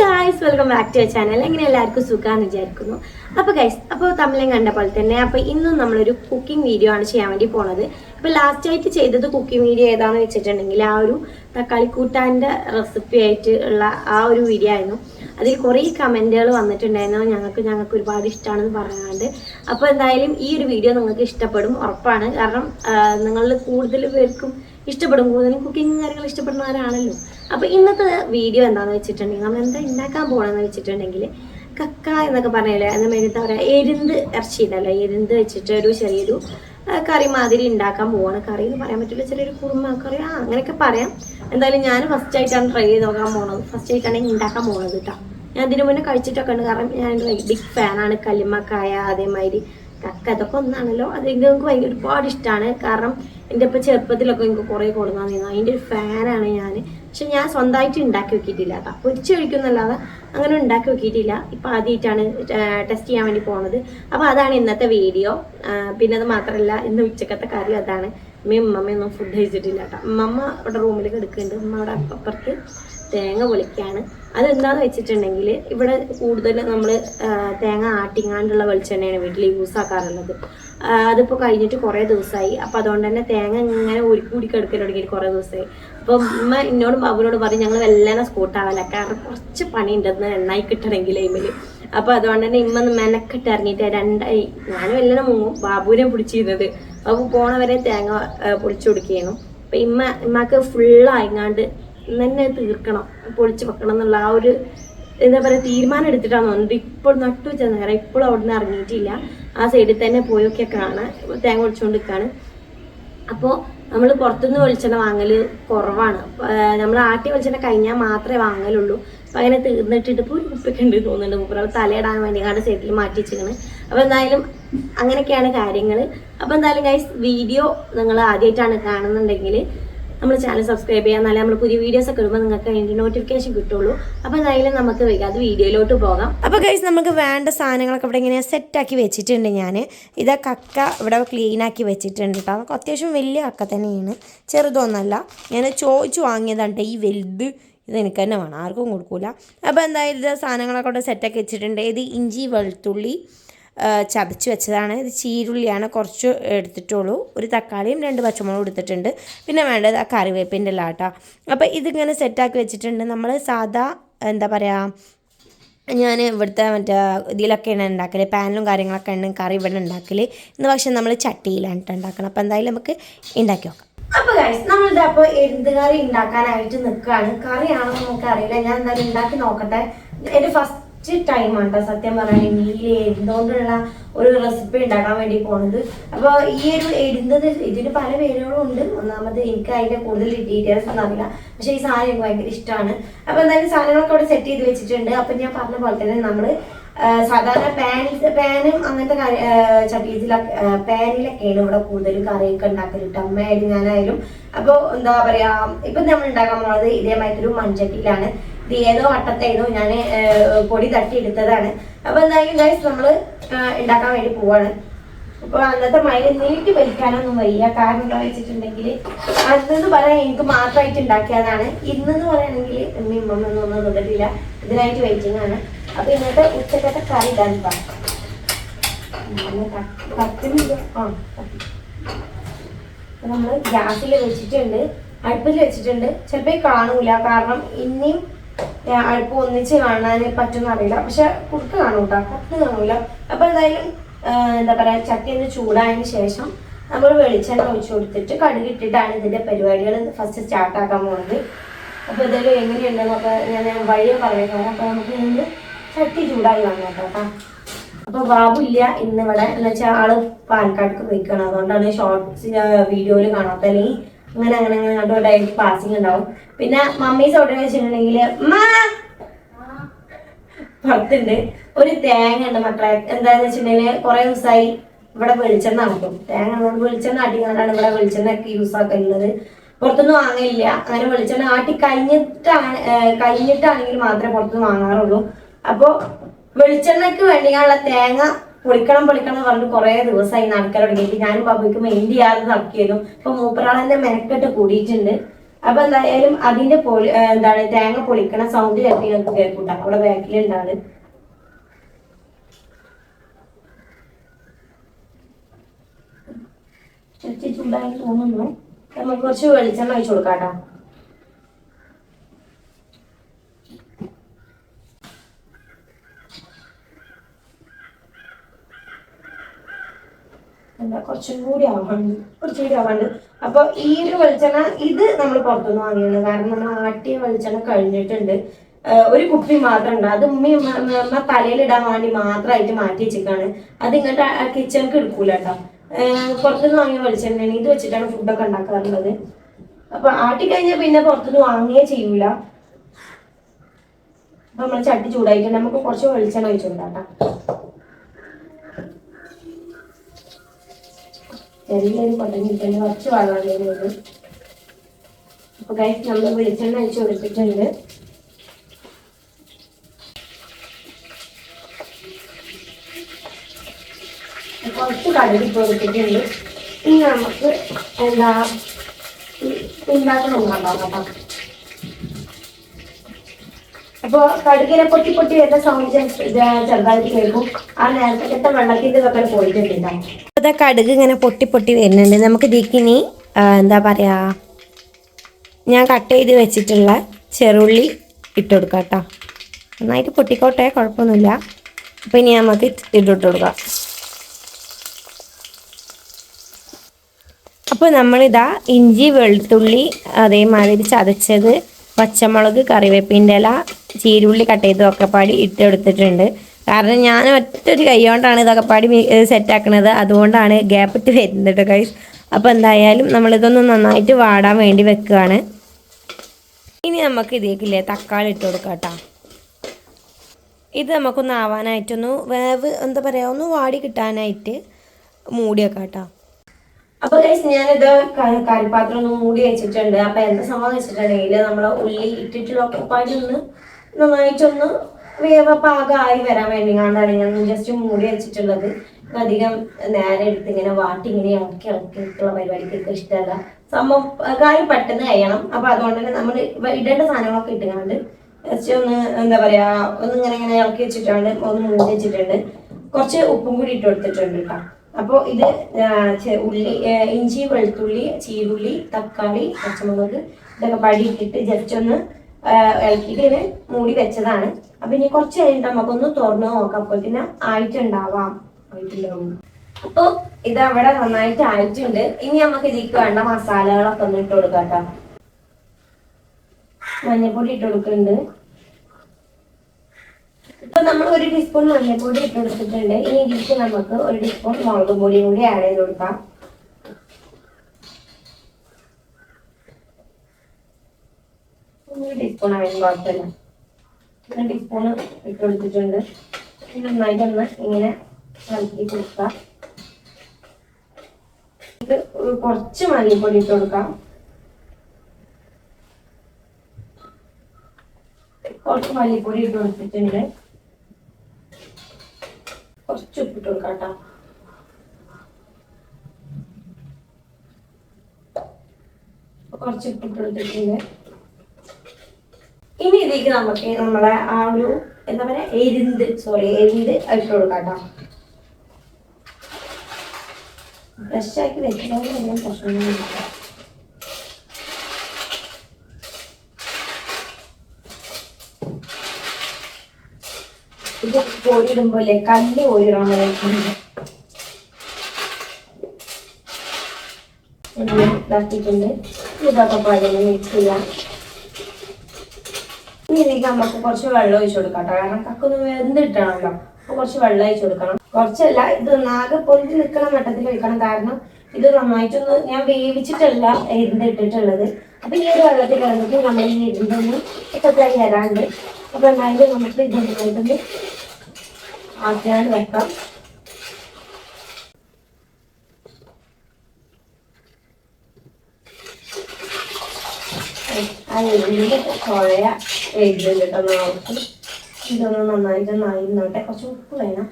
Guys welcome back to channel എങ്ങനെ എല്ലാവർക്കും സുഖമാണെന്ന് വിചാരിക്കുന്നു. അപ്പോൾ ഗൈസ് അപ്പോൾ തമിഴൻ കണ്ട പോലെ തന്നെ അപ്പോൾ ഇന്നും നമ്മളൊരു കുക്കിംഗ് വീഡിയോ ആണ് ചെയ്യാൻ വേണ്ടി പോണത്. അപ്പോൾ ലാസ്റ്റ് ആയിട്ട് ചെയ്തത് കുക്കിംഗ് വീഡിയോ ഏതാണെന്ന് വെച്ചിട്ടുണ്ടെങ്കിൽ ആ ഒരു തക്കാളി കൂട്ടാന്റെ റെസിപ്പി ആയിട്ട് ഉള്ള ആ ഒരു വീഡിയോ ആയിരുന്നു. അതിൽ കുറേ കമന്റുകൾ വന്നിട്ടുണ്ടായിരുന്നു. ഞങ്ങൾക്ക് ഞങ്ങൾക്ക് ഒരുപാട് ഇഷ്ടമാണെന്ന് പറയാണ്ട് അപ്പോൾ എന്തായാലും ഈ ഒരു വീഡിയോ നിങ്ങൾക്ക് ഇഷ്ടപ്പെടും ഉറപ്പാണ്. കാരണം നിങ്ങളിൽ കൂടുതൽ പേർക്കും ഇഷ്ടപ്പെടും. കൂടുതലും കുക്കിംഗ് കാര്യങ്ങൾ ഇഷ്ടപ്പെടുന്നവരാണല്ലോ. അപ്പോൾ ഇന്നത്തെ വീഡിയോ എന്താണെന്ന് വെച്ചിട്ടുണ്ടെങ്കിൽ നമ്മൾ എന്താ ഉണ്ടാക്കാൻ പോകണമെന്ന് വെച്ചിട്ടുണ്ടെങ്കിൽ കക്ക എന്നൊക്കെ പറഞ്ഞാലേ നമ്മൾ എന്താ പറയുക എരുന്ത് ഇറച്ചി ഉണ്ടല്ലോ എരുന്ത് വെച്ചിട്ട് ഒരു ചെറിയൊരു കറി മാതിരി ഉണ്ടാക്കാൻ പോവാണ്. കറി എന്ന് പറയാൻ പറ്റില്ല ചെറിയൊരു കുറുമ കറി ആ അങ്ങനെയൊക്കെ പറയാം. എന്തായാലും ഞാൻ ഫസ്റ്റ് ആയിട്ടാണ് ട്രൈ ചെയ്ത് നോക്കാൻ പോണത്. ഫസ്റ്റ് ആയിട്ടാണ് ഉണ്ടാക്കാൻ പോണത് കേട്ടോ. ഞാൻ ഇതിനു മുന്നേ കഴിച്ചിട്ടൊക്കെ ഉണ്ട് കാരണം ഞാൻ ബിഗ് ഫാനാണ് കല്ലുമ്മക്കായ അതേമാതിരി കക്ക ഒന്നാണല്ലോ അത് എനിക്ക് ഭയങ്കര ഒരുപാട് ഇഷ്ടമാണ് കാരണം എന്റെ ഇപ്പം ചെറുപ്പത്തിലൊക്കെ എനിക്ക് കുറേ കൊടുക്കാൻ അതിന്റെ ഒരു ഫാനാണ് ഞാൻ പക്ഷെ ഞാൻ സ്വന്തമായിട്ട് ഉണ്ടാക്കി വെക്കിയിട്ടില്ല. കേട്ടോ പൊരിച്ച് കഴിക്കുന്നല്ലാതെ അങ്ങനെ ഉണ്ടാക്കി വെക്കിയിട്ടില്ല. ഇപ്പം ആദ്യമായിട്ടാണ് ടെസ്റ്റ് ചെയ്യാൻ വേണ്ടി പോണത്. അപ്പോൾ അതാണ് ഇന്നത്തെ വീഡിയോ. പിന്നെ അത് മാത്രമല്ല ഇന്ന് ഉച്ചക്കത്തെ കാര്യം അതാണ്. അമ്മയും ഉമ്മമ്മയൊന്നും ഫുഡ് കഴിച്ചിട്ടില്ല കേട്ടോ. ഉമ്മമ്മ അവിടെ റൂമിൽ കിടക്കുന്നുണ്ട്. ഉമ്മ അവിടെ അപ്പുറത്ത്. തേങ്ങ പൊളിക്കാണ്. അതെന്താന്ന് വെച്ചിട്ടുണ്ടെങ്കിൽ ഇവിടെ കൂടുതൽ നമ്മൾ തേങ്ങ ആട്ടിങ്ങാണ്ടുള്ള വെളിച്ചെണ്ണയാണ് വീട്ടിൽ യൂസ് ആക്കാറുള്ളത്. അതിപ്പോൾ കഴിഞ്ഞിട്ട് കുറേ ദിവസമായി അപ്പോൾ അതുകൊണ്ട് തന്നെ തേങ്ങ ഇങ്ങനെ ഒരു കൂടി കിടക്കൽ തുടങ്ങിയിട്ട് കുറേ ദിവസമായി അപ്പോൾ ഉമ്മ എന്നോടും ബാബുവിനോട് പറഞ്ഞ് ഞങ്ങൾ വെല്ലനെ സ്കൂട്ടാവല കാരണം കുറച്ച് പണിയുണ്ടെന്ന് എണ്ണായി കിട്ടണമെങ്കിൽ എയിമിൽ അപ്പോൾ അതുകൊണ്ട് തന്നെ ഇമ്മ മെനക്കെട്ട് ഇറങ്ങിയിട്ട് രണ്ടായി ഞാനും എല്ലാം മുങ്ങും. ബാബുവിനെ പിടിച്ചിരുന്നത്. അപ്പോൾ പോണവരെ തേങ്ങ പൊളിച്ചു കൊടുക്കുകയാണ് അപ്പം ഇമ്മ ഇമ്മക്ക് ഫുള്ളായിങ്ങാണ്ട് തന്നെ തീർക്കണം പൊളിച്ചു വെക്കണം എന്നുള്ള ആ ഒരു എന്താ പറയുക തീരുമാനം എടുത്തിട്ടാണ് തോന്നുന്നത് ഇപ്പോൾ നട്ടു വെച്ച നേരം ഇപ്പോഴും അവിടെ നിന്ന് ഇറങ്ങിയിട്ടില്ല. ആ സൈഡിൽ തന്നെ പോയൊക്കെ കാണാൻ തേങ്ങ ഒളിച്ചുകൊണ്ട് നിൽക്കുകയാണ് അപ്പോൾ നമ്മൾ പുറത്തുനിന്ന് വെളിച്ചെണ്ണ വാങ്ങൽ കുറവാണ്. നമ്മൾ ആട്ടി വെളിച്ചെണ്ണ കഴിഞ്ഞാൽ മാത്രമേ വാങ്ങലുള്ളൂ. അപ്പം അങ്ങനെ തീർന്നിട്ടിട്ട് ഇപ്പോൾ ഒരു കുപ്പിയൊക്കെ ഉണ്ട് തോന്നുന്നുണ്ട്. മുപ്പറ തലയിടാൻ വേണ്ടി കാണാൻ സൈഡിൽ മാറ്റി വെച്ചിരിക്കണ് അപ്പോൾ എന്തായാലും അങ്ങനെയൊക്കെയാണ് കാര്യങ്ങൾ അപ്പോൾ എന്തായാലും ഗൈസ് വീഡിയോ നിങ്ങൾ ആദ്യമായിട്ടാണ് കാണുന്നുണ്ടെങ്കിൽ നമ്മൾ ചാനൽ സബ്സ്ക്രൈബ് ചെയ്യാൻ എന്നാലേ നമ്മൾ പുതിയ വീഡിയോസ് ഒക്കെ ഇടുമ്പോൾ നിങ്ങൾക്ക് അതിന്റെ നോട്ടിഫിക്കേഷൻ കിട്ടുള്ളൂ. അപ്പോൾ എന്തായാലും നമുക്ക് അത് വീഡിയോയിലോട്ട് പോകാം. അപ്പോൾ ഗൈസ് നമുക്ക് വേണ്ട സാധനങ്ങളൊക്കെ ഇവിടെ ഇങ്ങനെ സെറ്റ് ആക്കി വെച്ചിട്ടുണ്ട് ഞാൻ ഇതാ കക്ക ഇവിടെ ക്ലീൻ ആക്കി വെച്ചിട്ടുണ്ട് കേട്ടോ അതൊക്കെ അത്യാവശ്യം വലിയ കക്ക തന്നെയാണ്. ചെറുതൊന്നല്ല. ഞാൻ ചോദിച്ചു വാങ്ങിയതാണ് ഈ വലുത് ഇത് എനിക്ക് തന്നെ വേണം. ആർക്കും കൊടുക്കൂല. അപ്പോൾ എന്തായാലും ഇത് സാധനങ്ങളൊക്കെ ഇവിടെ സെറ്റാക്കി വെച്ചിട്ടുണ്ട്. ഇത് ഇഞ്ചി വെളുത്തുള്ളി ചതച്ച് വെച്ചതാണ്. ഇത് ചീരുള്ളിയാണ്. കുറച്ച് എടുത്തിട്ടുള്ളൂ. ഒരു തക്കാളിയും രണ്ട് പച്ചമുളകും എടുത്തിട്ടുണ്ട്. പിന്നെ വേണ്ടത് ആ കറിവേപ്പിന്റെ ലാട്ട അപ്പോൾ ഇതിങ്ങനെ സെറ്റാക്കി വെച്ചിട്ടുണ്ട്. നമ്മൾ സാധാ എന്താ പറയുക ഞാൻ ഇവിടുത്തെ മറ്റേ ഇതിലൊക്കെയാണ് ഉണ്ടാക്കൽ പാനിലും കാര്യങ്ങളൊക്കെ ഉണ്ട്. കറി ഇവിടെ ഉണ്ടാക്കൽ ഇന്ന് പക്ഷേ നമ്മൾ ചട്ടിയിലാണ് ട്ടോ ഉണ്ടാക്കണം അപ്പോൾ എന്തായാലും നമുക്ക് ഉണ്ടാക്കി നോക്കാം. അപ്പൊ ഗൈസ് നമ്മളിത് അപ്പോൾ എന്ത് കറി ഉണ്ടാക്കാനായിട്ട് നിൽക്കുകയാണ്. കറിയാണെന്ന് നമുക്ക് അറിയില്ല ഞാൻ എന്തായാലും ഉണ്ടാക്കി നോക്കട്ടെ. എന്റെ ഫസ്റ്റ് ടൈമാണ് കേട്ടോ സത്യം പറയുകയാണെങ്കിൽ ഈ എരുന്തുകൊണ്ടുള്ള ഒരു റെസിപ്പി ഉണ്ടാക്കാൻ വേണ്ടി പോണത്. അപ്പോൾ ഈ ഒരു എരുന്നത് ഇതിന് പല പേരുകളും ഉണ്ട്. ഒന്നാമത് എനിക്ക് അതിന്റെ കൂടുതൽ ഡീറ്റെയിൽസ് ഒന്നും അറിയില്ല. പക്ഷേ ഈ സാധനം എനിക്ക് ഭയങ്കര ഇഷ്ടമാണ് അപ്പോൾ എന്തായാലും സാധനങ്ങളൊക്കെ അവിടെ സെറ്റ് ചെയ്ത് വെച്ചിട്ടുണ്ട്. അപ്പം ഞാൻ പറഞ്ഞ പോലെ തന്നെ നമ്മൾ സാധാരണ പാനിൽ പാനും അങ്ങനത്തെ ചട്ടീസിലൊക്കെ പാനിലൊക്കെയാണ് ഇവിടെ കൂടുതലും കറിയൊക്കെ ഉണ്ടാക്കലിട്ട് അമ്മയായാലും ഞാനായാലും. അപ്പോൾ എന്താ പറയാ ഇപ്പൊ നമ്മൾ ഉണ്ടാക്കാൻ പോകുന്നത് ഇതേമായിട്ടൊരു മൺചട്ടിയിലാണ്. ഏതോ വട്ടത്തായിരുന്നു ഞാൻ പൊടി തട്ടി തട്ടിയെടുത്തതാണ്. അപ്പൊ എന്തായാലും ഗൈസ് നമ്മൾ ഉണ്ടാക്കാൻ വേണ്ടി പോവാണ്. അപ്പൊ അന്നത്തെ മഴ നീട്ടി വലിക്കാനൊന്നും വയ്യ. കാരണം എന്താ വെച്ചിട്ടുണ്ടെങ്കിൽ അന്നെന്ന് പറയാൻ എനിക്ക് മാത്രമായിട്ട് ഉണ്ടാക്കിയതാണ് ഇന്നെന്ന് പറയുകയാണെങ്കിൽ ഉമ്മയും ഉമ്മൊന്നും ഒന്നും തുടരില്ല ഇതിനായിട്ട് വെയിറ്റിംഗ് ആണ്. അപ്പൊ ഇന്നത്തെ ഉച്ചക്കത്തെ കറി ഇടാൻ കത്തുന്നില്ല ആ നമ്മൾ ഗ്യാസിൽ വെച്ചിട്ടുണ്ട്. അടുപ്പിൽ വെച്ചിട്ടുണ്ട്. ചിലപ്പോൾ കാണൂല. കാരണം ഇനിയും അടുപ്പ് ഒന്നിച്ച് കാണാൻ പറ്റുന്ന അറിയില്ല. പക്ഷെ കുടുക്ക് കാണും കേട്ടോ. കത്ത് കാണൂല. അപ്പൊ എന്തായാലും എന്താ പറയാ ചട്ടി ഒന്ന് ചൂടായതിനു ശേഷം നമ്മൾ വെളിച്ചെണ്ണ ഒഴിച്ചു കൊടുത്തിട്ട് കടുകിട്ടിട്ടാണ് ഇതിന്റെ പരിപാടികൾ ഫസ്റ്റ് സ്റ്റാർട്ട് ആക്കാൻ പോകുന്നത് അപ്പൊ ഇതെല്ലാം എങ്ങനെയുണ്ടെന്നൊക്കെ ഞാൻ വഴിയെ പറയുന്നത് അപ്പൊ നമുക്ക് ഇന്ന് ചട്ടി ചൂടായി വന്നു കേട്ടോ. അപ്പൊ ബാബു ഇല്ല ഇന്നിവിടെ. എന്ന് വെച്ചാൽ ആൾ പാലക്കാട്ടിക്ക് പോയിക്കാണ്. അതുകൊണ്ടാണ് ഷോർട്സ് വീഡിയോയിൽ കാണാത്ത അല്ലെങ്കിൽ അങ്ങനെ അങ്ങനെ അങ്ങനെ കണ്ടോ ഡയറക്റ്റ് പാസിങ് ഉണ്ടാവും. പിന്നെ മമ്മീസ് ഓർഡർ വെച്ചിട്ടുണ്ടെങ്കിൽ പുറത്തുണ്ട്. ഒരു തേങ്ങ ഉണ്ട് മക്കളെ. എന്താന്ന് വെച്ചിട്ടുണ്ടെങ്കിൽ കുറെ ദിവസമായി ഇവിടെ വെളിച്ചെണ്ണ നടക്കും തേങ്ങ ഉള്ളതുകൊണ്ട് വെളിച്ചെണ്ണ ആട്ടിക്കാണ്ടാണ് ഇവിടെ വെളിച്ചെണ്ണ ഒക്കെ യൂസ് ആക്കുന്നത് പുറത്തൊന്നും വാങ്ങില്ല അങ്ങനെ വെളിച്ചെണ്ണ ആട്ടി കഴിഞ്ഞിട്ടാണ് കഴിഞ്ഞിട്ടാണെങ്കിൽ മാത്രമേ പുറത്തുനിന്ന് വാങ്ങാറുള്ളൂ. അപ്പോൾ വെളിച്ചെണ്ണയ്ക്ക് വേണ്ടിയുള്ള തേങ്ങ പൊളിക്കണം പൊളിക്കണം എന്ന് പറഞ്ഞിട്ട് കുറേ ദിവസമായി നടക്കാൻ തുടങ്ങിയിട്ട് ഞാനും ബാബുക്ക് മെയിൻ ചെയ്യാതെ നടക്കിയതും ഇപ്പൊ മൂപ്പരാളെന്നെ മെനക്കെട്ട് കൂടിയിട്ടുണ്ട്. അപ്പൊ എന്തായാലും അതിന്റെ പൊളി എന്താണ് തേങ്ങ പൊളിക്കണ സൗണ്ട് ചിലപ്പോൾ ഞങ്ങൾക്ക് കേൾക്കൂട്ടാ. അവിടെ ബാക്കിലുണ്ടാണ്. ചൂടായി തോന്നുന്നു. നമുക്ക് കുറച്ച് വെളിച്ചെണ്ണ ഒഴിച്ചു കൊടുക്കാട്ടോ. എന്താ കുറച്ചും കൂടി ആവാണ്ട് കുറച്ചും കൂടി ആവാണ്ട്. അപ്പൊ ഈ ഒരു വെളിച്ചെണ്ണ ഇത് നമ്മൾ പുറത്തുനിന്ന് വാങ്ങിയാണ്. കാരണം നമ്മൾ ആട്ടിയ വെളിച്ചെണ്ണ കഴിഞ്ഞിട്ടുണ്ട്. ഒരു കുപ്പി മാത്രം ഉണ്ട്. അത് ഉമ്മ ഉമ്മ തലയിലിടാൻ വേണ്ടി മാത്രമായിട്ട് മാറ്റി വെച്ചേക്കാണ് അത് ഇങ്ങോട്ട് കിച്ചണിക്ക് എടുക്കൂല കേട്ടോ. പുറത്തുനിന്ന് വാങ്ങിയ വെളിച്ചെണ്ണയാണ്. ഇത് വെച്ചിട്ടാണ് ഫുഡൊക്കെ ഉണ്ടാക്കാറുള്ളത്. അപ്പൊ ആട്ടി കഴിഞ്ഞാൽ പിന്നെ പുറത്തുനിന്ന് വാങ്ങുകയേ ചെയ്യൂല. അപ്പൊ നമ്മൾ ചട്ടി ചൂടായിട്ട് നമുക്ക് കുറച്ച് വെളിച്ചെണ്ണ ഒഴിച്ചു ചെറിയൊരു കൊട്ടഞ്ഞ് ഇട്ടുണ്ട് കുറച്ച് വെള്ളം അപ്പൊ ഗൈസ് നമ്മൾ വെളിച്ചെണ്ണ അഴിച്ചു കൊടുത്തിട്ടുണ്ട്. കുറച്ച് കടുക് കൊടുത്തിട്ടുണ്ട്. ഇനി നമുക്ക് എന്താ ഉണ്ടാക്കണം ഉണ്ടാവും കടുകിനെ പൊട്ടി പൊട്ടി വരുന്ന സൗണ്ട് ചെറുതായിട്ട് കേൾക്കും. ആ നേരത്തെ വെള്ളത്തിന്റെ പോയിട്ടുണ്ട് പോയിട്ടുണ്ടാവും അപ്പൊ കടുക് ഇങ്ങനെ പൊട്ടി പൊട്ടി വരുന്നുണ്ട്. നമുക്ക് ഇതിക്കിനി എന്താ പറയുക ഞാൻ കട്ട് ചെയ്ത് വെച്ചിട്ടുള്ള ചെറുള്ളി ഇട്ട് കൊടുക്കാം കേട്ടോ. നന്നായിട്ട് പൊട്ടിക്കോട്ടെ കുഴപ്പമൊന്നുമില്ല. അപ്പോൾ ഇനി നമുക്ക് ഇട്ടിട്ട് കൊടുക്കാം. അപ്പോൾ നമ്മളിതാ ഇഞ്ചി വെളുത്തുള്ളി അതേമാതിരി ചതച്ചത് പച്ചമുളക് കറിവേപ്പിന്റെ ഇല ചീരുള്ളി കട്ട് ചെയ്ത് ഒക്കെ പാടി ഇട്ടെടുത്തിട്ടുണ്ട് കാരണം ഞാൻ ഒറ്റൊരു കൈ കൊണ്ടാണ് ഇതൊക്കെ പാടി സെറ്റാക്കണത് അതുകൊണ്ടാണ് ഗ്യാപ്പ് ഇട്ട് വരുന്നത് കൈസ് അപ്പോൾ എന്തായാലും നമ്മളിതൊന്ന് നന്നായിട്ട് വാടാൻ വേണ്ടി വെക്കുകയാണ് ഇനി നമുക്ക് ഇതിലേക്കില്ലേ തക്കാളി ഇട്ട് കൊടുക്കാം കേട്ടോ ഇത് നമുക്കൊന്ന് ആവാനായിട്ടൊന്ന് വേവ് എന്താ പറയുക ഒന്ന് വാടി കിട്ടാനായിട്ട് മൂടി വെക്കാം കേട്ടോ അപ്പൊ ഗൈസ് ഞാനിത് കരിപ്പാത്രം ഒന്ന് മൂടി വെച്ചിട്ടുണ്ട്. അപ്പൊ എന്താ സംഭവം വെച്ചിട്ടുണ്ടെങ്കിൽ നമ്മൾ ഉള്ളി ഇട്ടിട്ടുള്ള പാടി ഒന്ന് നന്നായിട്ടൊന്ന് പാകമായി വരാൻ വേണ്ടി കണ്ടാണ് ഞാൻ ജസ്റ്റ് മൂടി വെച്ചിട്ടുള്ളത്. അധികം നേരെ എടുത്ത് ഇങ്ങനെ വാട്ടി ഇങ്ങനെ ഇളക്കി ഇളക്കി ഇട്ടുള്ള പരിപാടിക്ക് ഇഷ്ടമല്ല. സംഭവം കാര്യം പെട്ടെന്ന് കഴിയണം. അപ്പൊ അതുകൊണ്ട് തന്നെ നമ്മൾ ഇടേണ്ട സാധനങ്ങളൊക്കെ ഇട്ടുകൊണ്ട് ജസ്റ്റ് ഒന്ന് എന്താ പറയാ ഒന്ന് ഇങ്ങനെ ഇങ്ങനെ ഇളക്കി വെച്ചിട്ടുണ്ട്. ഒന്ന് മൂടി വെച്ചിട്ടുണ്ട്. കുറച്ച് ഉപ്പും കൂടി ഇട്ട് കൊടുത്തിട്ടുണ്ട് കേട്ടോ. അപ്പോൾ ഇത് ഉള്ളി ഇഞ്ചി വെളുത്തുള്ളി ചീരുള്ളി തക്കാളി പച്ചമുളക് ഇതൊക്കെ പടി ഇട്ടിട്ട് ജസ്റ്റ് ഒന്ന് ഇളക്കിയിട്ട് മൂടി വെച്ചതാണ്. അപ്പൊ ഇനി കുറച്ച് കഴിഞ്ഞിട്ട് നമുക്കൊന്ന് തുറന്നു നോക്കാം. അപ്പോൾ പിന്നെ ആയിട്ടുണ്ടാവാം. ആയിട്ടുണ്ടാവും അപ്പൊ ഇത് അവിടെ നന്നായിട്ട് ആയിട്ടുണ്ട്. ഇനി നമുക്ക് ഇതിലേക്ക് വേണ്ട മസാലകളൊക്കെ ഒന്ന് ഇട്ട് കൊടുക്കാം കേട്ടോ. മഞ്ഞപ്പൊടി ഇട്ട് കൊടുക്കുന്നുണ്ട്. ഇപ്പൊ നമ്മൾ ഒരു ടീസ്പൂൺ മഞ്ഞപ്പൊടി ഇട്ട് കൊടുത്തിട്ടുണ്ട്. ഇനി ഇതിലേക്ക് നമുക്ക് ഒരു ടീസ്പൂൺ മുളക് പൊടിയും കൂടി ആഡ് ചെയ്ത് കൊടുക്കാം. ഒരു ടീസ്പൂൺ ആയാലും കുഴപ്പമില്ല ഒരു ടീസ്പൂൺ ഇട്ട് കൊടുത്തിട്ടുണ്ട് നന്നായിട്ടൊന്ന് ഇങ്ങനെ ഇളക്കി കൊടുക്കാം. ഇത് കുറച്ച് മല്ലിപ്പൊടി ഇട്ട് കൊടുക്കാം. കുറച്ച് മല്ലിപ്പൊടി ഇട്ട് കൊടുത്തിട്ടുണ്ട്. കുറച്ച് ഉപ്പിട്ട് കൊടുക്കാം കേട്ടോ. കുറച്ച് ഉപ്പിട്ട് ഇനി ഇതിലേക്ക് നമുക്ക് നമ്മളെ ആ ഒരു എന്താ പറയാ എരിന്ത് സോറി എരിന്ത് അഴിച്ചു കൊടുക്കാം കേട്ടോ. ഫ്രഷാക്കി വെച്ചിട്ടുണ്ടെങ്കിൽ പ്രശ്നമൊന്നുമില്ല. ഇത് കോരിടുമ്പോ അല്ലേ കല്ല് കോരിടാൻ പറയുന്നത് ഇതൊക്കെ പാചകം മിക്സ് ചെയ്യാം. ഇനി നമുക്ക് കുറച്ച് വെള്ളം ഒഴിച്ചു കൊടുക്കാം കാരണം കക്കൊന്ന് വെന്തിട്ടാണല്ലോ. അപ്പൊ കുറച്ച് വെള്ളം ഒഴിച്ചു കൊടുക്കണം. കുറച്ചല്ല ഇത് ആകെ പൊന്തി നിൽക്കണം മട്ടത്തിൽ ഒഴിക്കണം. കാരണം ഇത് നന്നായിട്ടൊന്ന് ഞാൻ വേവിച്ചിട്ടല്ല ഇരുന്നിട്ടിട്ടുള്ളത് അപ്പൊ ഈ ഒരു വെള്ളത്തിൽ കിടന്നിട്ട് നമ്മൾ ഈ ഇരുന്നൊന്ന് ഇപ്പത്തേക്ക് വരാണ്ട് അപ്പൊ എന്തായാലും നമുക്ക് ഇത് നന്നായിട്ടൊന്ന് ആക്കിയാണ്ട് വെക്കാം. അരിഞ്ഞിന്റെ കുഴയ എഴുതുന്നുണ്ട് കേട്ടോ നമുക്ക് ഇതൊന്ന് നന്നായിട്ട് നന്നായിരുന്നോട്ടെ കുറച്ച് ഉപ്പ് വേണം.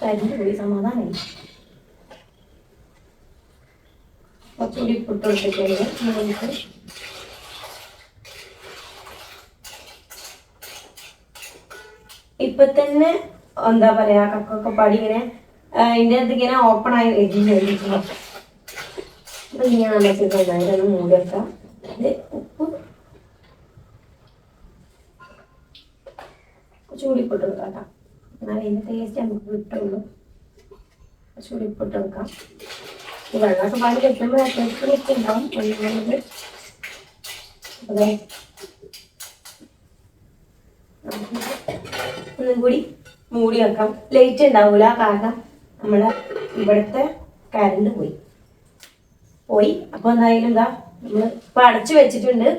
കരിഞ്ഞു പോയി സമാധാനമായി കുറച്ചുകൂടി ഉപ്പിട്ട് കൊടുത്തിട്ടുണ്ട്. നമുക്ക് ഇപ്പൊ തന്നെ എന്താ പറയാ കക്കൊക്കെ പാടി ഇങ്ങനെ അതിന്റെ അത് ഇങ്ങനെ ഓപ്പൺ ആയി എഴുതി അപ്പം ഇങ്ങനെ നമ്മൾ ചെയ്ത് നന്നായിട്ട് മൂടി വെക്കാം. ഇത് ഉപ്പ് കുറച്ചുകൂടി ഇപ്പിട്ട് വെക്കാം കേട്ടോ. എന്നാലും ഇതിന്റെ ടേസ്റ്റ് നമുക്ക് കിട്ടുള്ളൂ. വെക്കാം ഈ വെള്ളമൊക്കെ പാൽ വെക്കുമ്പോൾ അത്യാവശ്യം ഒന്നുകൂടി. അതെ ഒന്നും കൂടി മൂടി വെക്കാം. ലൈറ്റ് ഉണ്ടാവൂല കാരണം നമ്മളെ ഇവിടുത്തെ കരണ്ട് പോയി. പോയി. അപ്പോൾ എന്തായാലും എന്താ നമ്മൾ ഇപ്പൊ അടച്ചു വെച്ചിട്ടുണ്ട്.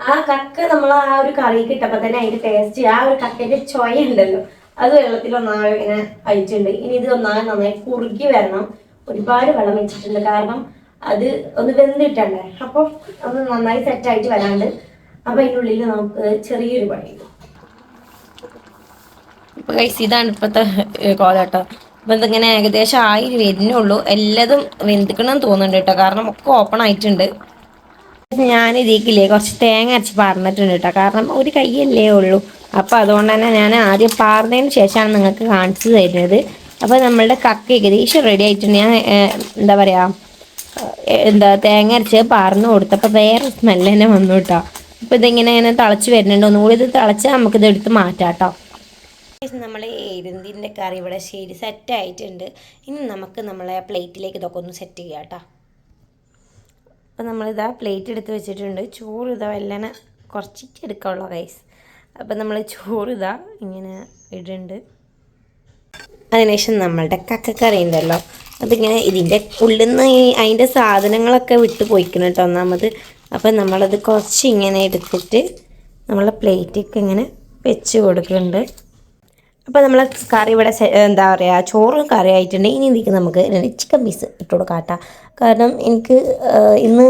ആ കക്ക നമ്മൾ ആ ഒരു കറിക്ക് ഇട്ടപ്പോൾ തന്നെ അതിന്റെ ടേസ്റ്റ് ആ ഒരു കക്കന്റെ ചൊയ ഉണ്ടല്ലോ. അത് വെള്ളത്തിൽ ഒന്നാകെ ഇങ്ങനെ അയച്ചിട്ടുണ്ട് ഇനി ഇത് ഒന്നാകെ നന്നായി കുറുകി വരണം. ഒരുപാട് വെള്ളം വെച്ചിട്ടുണ്ട് കാരണം അത് ഒന്ന് വെന്തിട്ടണ്ടേ? അപ്പോൾ ഒന്ന് നന്നായി സെറ്റായിട്ട് വരാണ്ട് അപ്പൊ അതിനുള്ളിൽ നമുക്ക് ചെറിയൊരു പണി ഇപ്പൊ കൈസ് ഇതാണ് ഇപ്പോഴത്തെ കോലട്ടോ അപ്പൊ ഇതിങ്ങനെ ഏകദേശം ആയി വരുന്നുള്ളൂ. എല്ലാതും വെന്തിക്കണം തോന്നുന്നുണ്ട് കേട്ടോ. കാരണം ഒക്കെ ഓപ്പൺ ആയിട്ടുണ്ട്. ഞാൻ ഇതിക്കില്ലേ കുറച്ച് തേങ്ങ അരച്ച് പാർന്നിട്ടുണ്ട് കേട്ടോ കാരണം ഒരു കൈയല്ലേ ഉള്ളൂ. അപ്പൊ അതുകൊണ്ട് തന്നെ ഞാൻ ആദ്യം പാർന്നതിന് ശേഷമാണ് നിങ്ങൾക്ക് കാണിച്ചു തരുന്നത്. അപ്പൊ നമ്മളുടെ കക്ക ഏകദേശം റെഡി ആയിട്ടുണ്ട്. ഞാൻ എന്താ പറയാ എന്താ തേങ്ങ അരച്ച് പാർന്ന് കൊടുത്തപ്പോൾ വേറെ സ്മെല്ല് തന്നെ വന്നു കേട്ടോ അപ്പൊ ഇതിങ്ങനെ ഇങ്ങനെ തിളച്ച് വരുന്നുണ്ട്. ഒന്നുകൂടി ഇത് തിളച്ച് നമുക്കിത് എടുത്ത് മാറ്റാം കേട്ടോ നമ്മൾ എരുന്തിന്റെ കറി ഇവിടെ ശരി സെറ്റ് ആയിട്ടുണ്ട്. ഇനി നമുക്ക് നമ്മളെ പ്ലേറ്റിലേക്ക് ഇതൊക്കെ ഒന്ന് സെറ്റ് ചെയ്യാം കേട്ടോ അപ്പം നമ്മളിതാ പ്ലേറ്റ് എടുത്ത് വെച്ചിട്ടുണ്ട്. ചോറ് ഇതാ എല്ലാം കുറച്ചിട്ട് എടുക്കാനുള്ള റൈസ് അപ്പം നമ്മൾ ചോറ് ഇതാ ഇങ്ങനെ ഇടുന്നുണ്ട് അതിനുശേഷം നമ്മളുടെ കക്കക്കറി ഉണ്ടല്ലോ. അതിങ്ങനെ ഇതിന്റെ ഉള്ളിൽ നിന്ന് ഈ അതിന്റെ സാധനങ്ങളൊക്കെ വിട്ട് പോയിക്കണം കേട്ടോ ഒന്നാമത്. അപ്പം നമ്മളത് കുറച്ച് ഇങ്ങനെ എടുത്തിട്ട് നമ്മളെ പ്ലേറ്റൊക്കെ ഇങ്ങനെ വെച്ച് കൊടുക്കുന്നുണ്ട് അപ്പോൾ നമ്മൾ കറി ഇവിടെ എന്താ പറയുക ചോറും കറി ആയിട്ടുണ്ട്. ഇനി ഇതിലേക്ക് നമുക്ക് ചിക്കൻ പീസ് ഇട്ട് കൊടുക്കാം കാരണം എനിക്ക് ഇന്ന്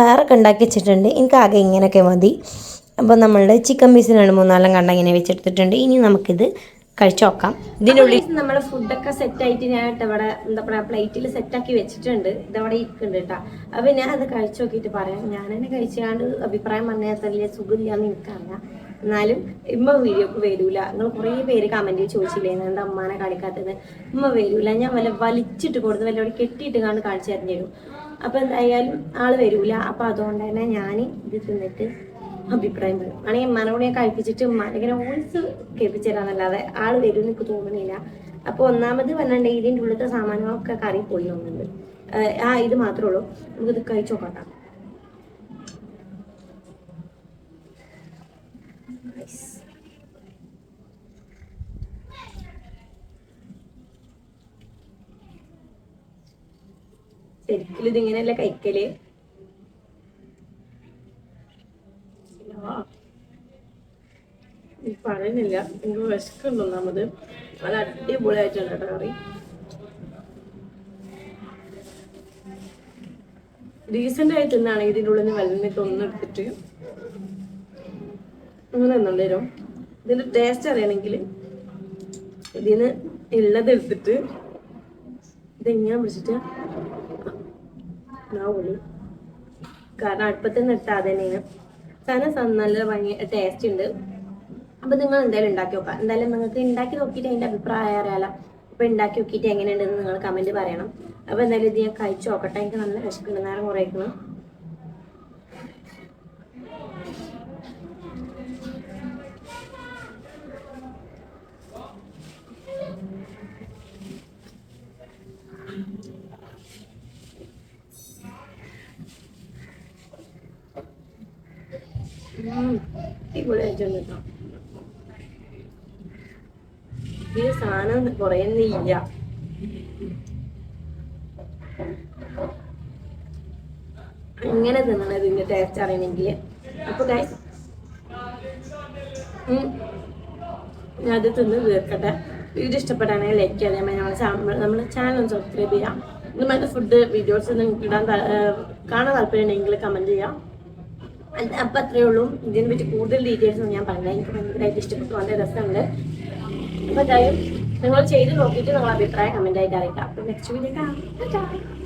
വേറെ കണ്ടാക്കി വെച്ചിട്ടുണ്ട്. എനിക്ക് ആകെ ഇങ്ങനെയൊക്കെ മതി. അപ്പോൾ നമ്മളുടെ ചിക്കൻ പീസിനാണ് മൂന്നാലെണ്ണം കണ്ട ഇങ്ങനെ വെച്ചെടുത്തിട്ടുണ്ട്. ഇനി നമുക്കിത് കഴിച്ചു നോക്കാം. ഇതിനുള്ളിൽ നമ്മുടെ ഫുഡൊക്കെ സെറ്റ് ആയിട്ട് ഞാൻ ഇവിടെ എന്താ പറയുക പ്ലേറ്റിൽ സെറ്റാക്കി വെച്ചിട്ടുണ്ട്. ഇതവിടെ ഇരിക്കുന്നുണ്ട് കേട്ടോ. അപ്പോൾ ഞാൻ അത് കഴിച്ചു നോക്കിയിട്ട് പറയാം. ഞാൻ തന്നെ കഴിച്ചാണ്ട് അഭിപ്രായം പറഞ്ഞാൽ വലിയ സുഖമില്ലാന്ന് എനിക്കറിയാം. എന്നാലും ഇമ്മ വീഡിയോക്ക് വരൂല. നിങ്ങൾ കുറേ പേര് കമന്റ് ചോദിച്ചില്ലേ? എന്താ അമ്മാനെ കാണിക്കാത്തത്? ഇമ്മ വരൂല. ഞാൻ വല്ല വലിച്ചിട്ട് കൊടുത്ത് വല്ല കെട്ടിയിട്ട് കണ്ട് കാണിച്ചു തരഞ്ഞു തരും അപ്പൊ എന്തായാലും ആൾ വരൂല. അപ്പൊ അതുകൊണ്ട് തന്നെ ഞാൻ ഇത് തിന്നിട്ട് അഭിപ്രായം പറയും. ആണെങ്കിൽ ഉമ്മാനോട് ഞാൻ കഴിപ്പിച്ചിട്ട് ഉമ്മാനെ ഇങ്ങനെ വോയിസ് കേൾപ്പിച്ചു തരാന്നല്ലാതെ ആൾ വരും എനിക്ക് തോന്നുന്നില്ല അപ്പൊ ഒന്നാമത് പറഞ്ഞിട്ടുണ്ടെങ്കിൽ ഇതിന്റെ ഉള്ളിലത്തെ സാമാനങ്ങളൊക്കെ കറി പോയി ഒന്നുണ്ട് ആ ഇത് മാത്രമേ ഉള്ളൂ. ഇത് കഴിച്ചു നോക്കാം ശരിക്കും ഇതിങ്ങനെയല്ല കഴിക്കൽ? പറയുന്നില്ല. എനിക്ക് വിശക്കുണ്ട് ഒന്നാമത്. നല്ല അടിപൊളിയായിട്ടുണ്ട് കേട്ടോ കറി. ഡീസെന്റ് ആയി തിന്നാണെങ്കിൽ ഇതിന്റെ ഉള്ളിൽ നിന്ന് വെള്ളമിട്ട് ഒന്നെടുത്തിട്ട് അങ്ങനെ തിന്നണ്ടേരും ഇതിന്റെ ടേസ്റ്റ് അറിയണമെങ്കിൽ ഇതിന് ഉള്ളത് എടുത്തിട്ട് ഇതെങ്ങനെ പിടിച്ചിട്ട് ആ കാരണം അടുപ്പത്തിൽ നിന്ന് ഇട്ടാൽ തന്നെയാണ് സാധനം നല്ല ഭംഗി ടേസ്റ്റ് ഉണ്ട്. അപ്പൊ നിങ്ങൾ എന്തായാലും ഉണ്ടാക്കി നോക്കാം എന്തായാലും നിങ്ങൾക്ക് ഉണ്ടാക്കി നോക്കിയിട്ട് അതിന്റെ അഭിപ്രായം അറിയാലോ. അപ്പൊ ഉണ്ടാക്കി നോക്കിയിട്ട് എങ്ങനെയുണ്ടെന്ന് നിങ്ങൾ കമന്റ് പറയണം. അപ്പോൾ എന്തായാലും ഇത് ഞാൻ കഴിച്ചു നോക്കട്ടെ. എനിക്ക് നല്ല വിശക്കുണ്ട് നേരം കേട്ടോ ഈ ഇങ്ങനെ തിന്നണം ഇതിന്റെ ടേസ്റ്റ് അറിയണമെങ്കിൽ അപ്പൊ ഗൈസ് ഞാൻ അത് തിന്ന് തീർക്കട്ടെ. വീഡിയോ ഇഷ്ടപ്പെട്ടാണെങ്കിൽ ലൈക്ക് ചെയ്യാതെ നമ്മുടെ ചാനൽ നമ്മുടെ ചാനൽ സബ്സ്ക്രൈബ് ചെയ്യാം. ഇതുമായിട്ട് ഫുഡ് വീഡിയോസ് നിങ്ങൾക്ക് ഇടാൻ കാണാൻ താല്പര്യം ഉണ്ടെങ്കിൽ കമന്റ് ചെയ്യാം. അപ്പൊ അത്രേ ഉള്ളൂ. ഇതിനെ പറ്റി കൂടുതൽ ഡീറ്റെയിൽസ് ഒന്നും ഞാൻ പറഞ്ഞില്ല. എനിക്ക് ഭയങ്കരമായിട്ട് ഇഷ്ടപ്പെട്ടു. നല്ല രസമുണ്ട്. അപ്പൊ എന്തായാലും നിങ്ങൾ ചെയ്ത് നോക്കിയിട്ട് നിങ്ങൾ അഭിപ്രായം കമന്റ് ആയിട്ട് അറിയിക്കാം. അപ്പൊ നെക്സ്റ്റ് വീഡിയോ കാണാം.